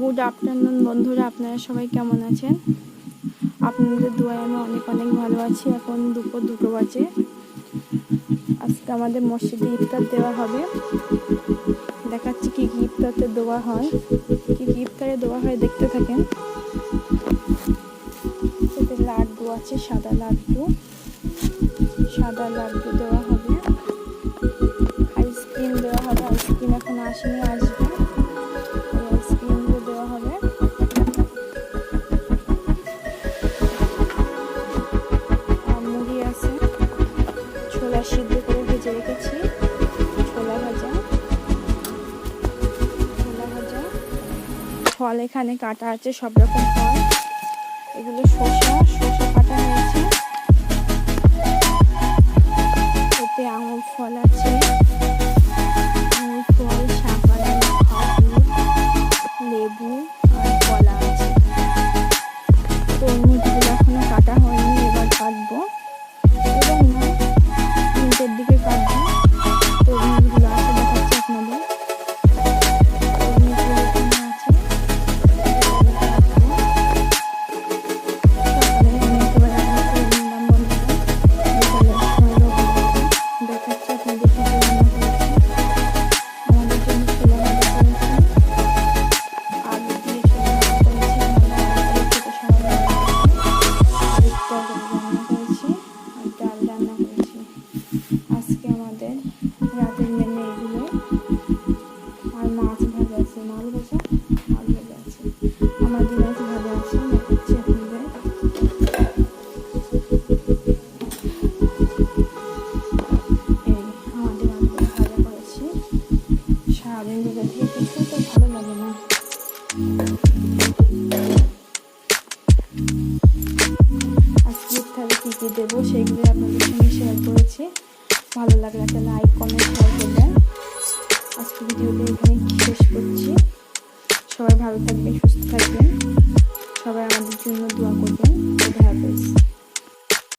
Good afternoon বন্ধুরা। আপনারা সবাই কেমন আছেন? আপনাদের দোয়ায় আমি অনেক অনেক ভালো আছি। এখন দুপুর দুটো বাজে। আজকে আমাদের মসজিদে ইফতার দেওয়া হবে। দেখাচ্ছি কি কি ইফতারতে দেওয়া হয়। কি কি ইফতারে দেওয়া হয় দেখতে থাকেন। লাড্ডু আছে, সাদা লাড্ডু। সাদা লাড্ডু দেওয়া হবে। আইসক্রিম দেওয়া হবে। আইসক্রিম এখন আসেনি, আসবে ভেজে রেখেছি। ছোলা ভাজা। ছোলা ভাজা। ফল এখানে কাটা আছে, সব রকম ফল। এগুলো শসা আমাদের আলুগুলো ভাজা করেছি সারাদিন রোজা থেকে ভালো লাগে না আজকে ইফতারে কী কী দেবো সেগুলো আপনাদের শেয়ার করেছি ভালো লাগলে একটা লাইক কমেন্ট শেয়ার করবেন। আজকে ভিডিওটা এখানে শেষ করছি। সবাই ভালো থাকবেন সুস্থ থাকবেন